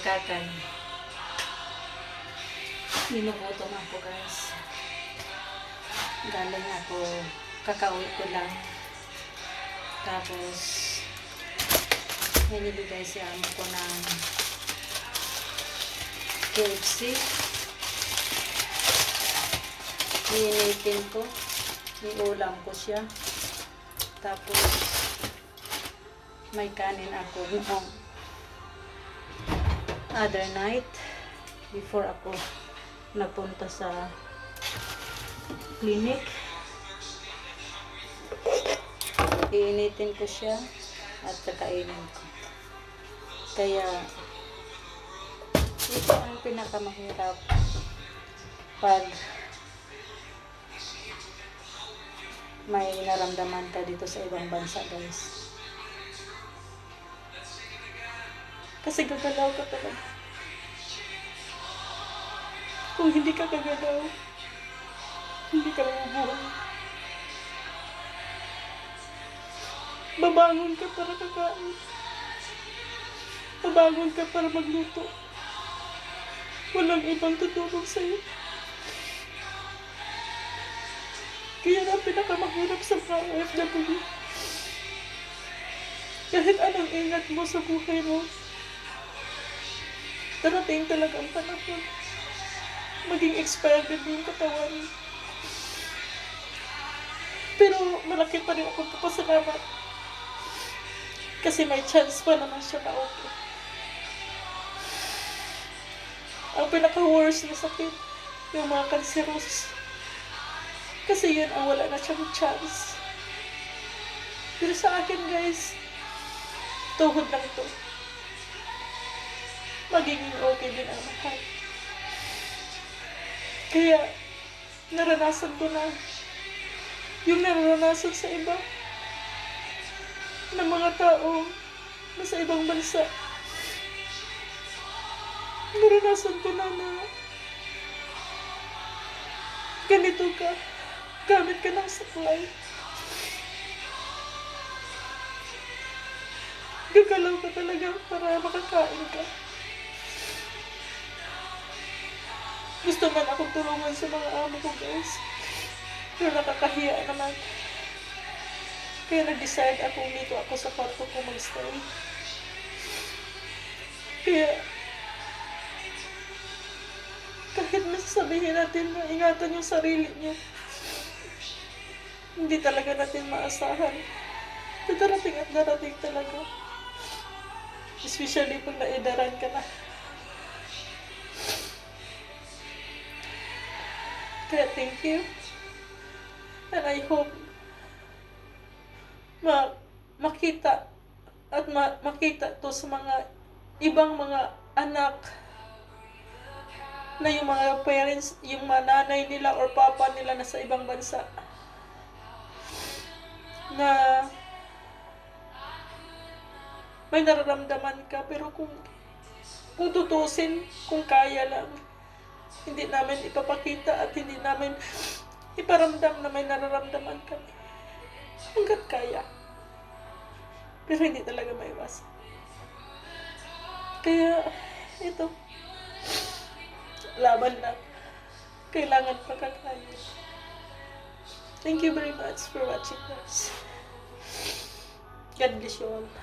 magkakan. Ginugutom ako guys. Galing ako, kakauwi ko lang. Tapos, may nibigay si amo ko ng KFC. Iinitin ko. Iulam ko siya. Tapos, may kanin ako noong other night before ako napunta sa clinic. Iinitin ko siya at kakainin ko. Kaya, ito ang pinakamahirap pag may naramdaman ka dito sa ibang bansa, guys. Kasi gagalaw ka talaga. Kung hindi ka gagalaw, hindi ka mabubuhay. Babangon ka para kakain. Babangon ka para magluto. Walang ibang tutulong sa'yo. Kaya ang pinakamahirap sa mga OFW. Kahit anong ingat mo sa buhay mo, darating talaga ang panahon. Maging expired din yung katawan. Pero malaki pa rin akong papasalamat. Kasi may chance pa naman siya na okay. Ang pinaka-worst na sakit, yung mga cancerous. Kasi yun ang wala na siyang chance. Pero sa akin guys, tuhod lang to. Magiging okay din ang lahat. Kaya, naranasan ko na yung naranasan sa iba ng mga tao na sa ibang bansa. Naranasan ko na na ganito ka, gamit ka ng supply. Gagalaw ka talaga para makakain ka. Gusto man akong tulungan sa mga amo ko, guys. Pero nakakahiya naman. Kaya nag-decide ako dito ako sa kwarto ko mag-stay. Kaya, kahit masasabihin natin na ingatan yung sarili niyo, hindi talaga natin maasahan. Darating at darating talaga. Especially pag naidaran ka na. Kaya thank you. And I hope ma makita at ma makita to sa mga ibang mga anak na yung mga parents, yung mga nanay nila or papa nila na sa ibang bansa na may nararamdaman ka pero kung kung tutusin kung kaya lang hindi namin ipapakita at hindi namin iparamdam na may nararamdaman kami. Hanggat kaya. Pero hindi talaga maiwasan. Kaya ito. Laban na. Kailangan pagkakaya thank you very much for watching guys God bless you all